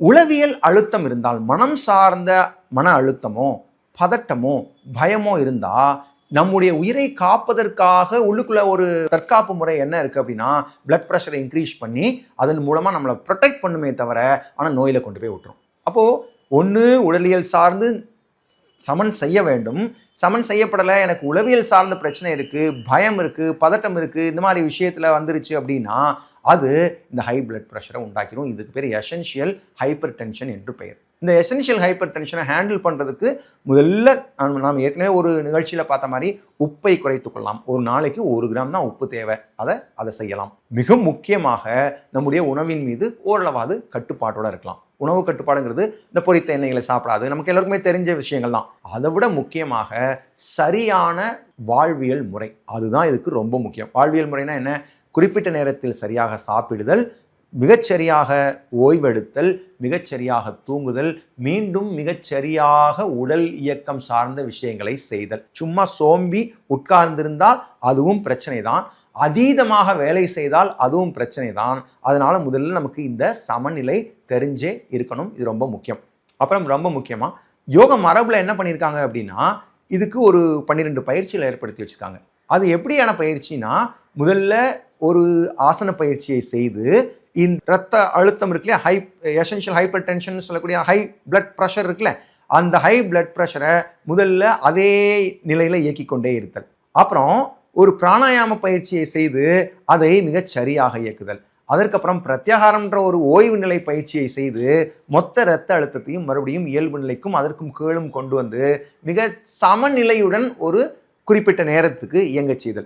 உளவியல் அழுத்தம் இருந்தால் மனம் சார்ந்த மன அழுத்தமோ பதட்டமோ பயமோ இருந்தால் நம்முடைய உயிரை காப்பதற்காக உள்ளுக்குள்ள ஒரு தற்காப்பு முறை என்ன இருக்குது அப்படின்னா பிளட் ப்ரெஷரை இன்க்ரீஸ் பண்ணி அதன் மூலமாக நம்மளை ப்ரொடெக்ட் பண்ணுமே தவிர ஆனால் நோயில் கொண்டு போய் விட்டுரும். அப்போது ஒன்று உடலியல் சார்ந்து சமன் செய்ய வேண்டும். சமன் செய்யப்படலை எனக்கு உளவியல் சார்ந்த பிரச்சனை இருக்குது பயம் இருக்குது பதட்டம் இருக்குது இந்த மாதிரி விஷயத்தில் வந்துருச்சு அப்படின்னா அது இந்த ஹை பிளட் ப்ரெஷரை உண்டாக்கிடும் இதுக்கு பேர் எசென்ஷியல் ஹைப்பர் டென்ஷன் என்று பெயர். இந்த எசென்ஷியல் ஹைப்பர் டென்ஷனை ஹேண்டில் பண்ணுறதுக்கு முதல்ல நாம் நாம் ஏற்கனவே ஒரு நிகழ்ச்சியில் பார்த்த மாதிரி உப்பை குறைத்துக்கொள்ளலாம் ஒரு நாளைக்கு ஒரு கிராம் தான் உப்பு தேவை. அதை அதை செய்யலாம். மிக முக்கியமாக நம்முடைய உணவின் மீது ஓரளவாது கட்டுப்பாட்டோடு இருக்கலாம். உணவு கட்டுப்பாடுங்கிறது இந்த பொரித்த எண்ணெய்களை சாப்பிடாது. நமக்கு எல்லாருக்குமே தெரிஞ்ச விஷயங்கள் தான் அதை விட முக்கியமாக சரியான வாழ்வியல் முறை. அதுதான் இதுக்கு ரொம்ப முக்கியம். வாழ்வியல் முறைனா என்ன? குறிப்பிட்ட நேரத்தில் சரியாக சாப்பிடுதல் மிகச்சரியாக ஓய்வெடுத்தல் மிகச்சரியாக தூங்குதல் மீண்டும் மிகச்சரியாக உடல் இயக்கம் சார்ந்த விஷயங்களை செய்தல். சும்மா சோம்பி உட்கார்ந்திருந்தால் அதுவும் பிரச்சனை தான் அதீதமாக வேலை செய்தால் அதுவும் பிரச்சனை தான் அதனால் முதல்ல நமக்கு இந்த சமநிலை தெரிஞ்சே இருக்கணும். இது ரொம்ப முக்கியம். அப்புறம் ரொம்ப முக்கியமாக யோக மரபில் என்ன பண்ணியிருக்காங்க அப்படின்னா இதுக்கு ஒரு பன்னிரெண்டு பயிற்சிகளை ஏற்படுத்தி வச்சுருக்காங்க. அது எப்படியான பயிற்சினா முதல்ல ஒரு ஆசன பயிற்சியை செய்து இந்த ரத்த அழுத்தம் இருக்குல்ல ஹை எசென்ஷியல் ஹைப்பர் டென்ஷன் சொல்லக்கூடிய ஹை பிளட் ப்ரெஷர் இருக்குல்ல அந்த ஹை பிளட் ப்ரெஷரை முதல்ல அதே நிலையில் இயக்கி கொண்டே இருத்தல். அப்புறம் ஒரு பிராணாயாம பயிற்சியை செய்து அதை மிகச் சரியாக இயக்குதல். அதற்கப்புறம் பிரத்யாகாரம்ன்ற ஒரு ஓய்வு நிலை பயிற்சியை செய்து மொத்த இரத்த அழுத்தத்தையும் மறுபடியும் இயல்பு நிலைக்கும் அதற்கும் கீழும் கொண்டு வந்து மிக சமநிலையுடன் ஒரு குறிப்பிட்ட நேரத்துக்கு இயங்கச் செய்தல்.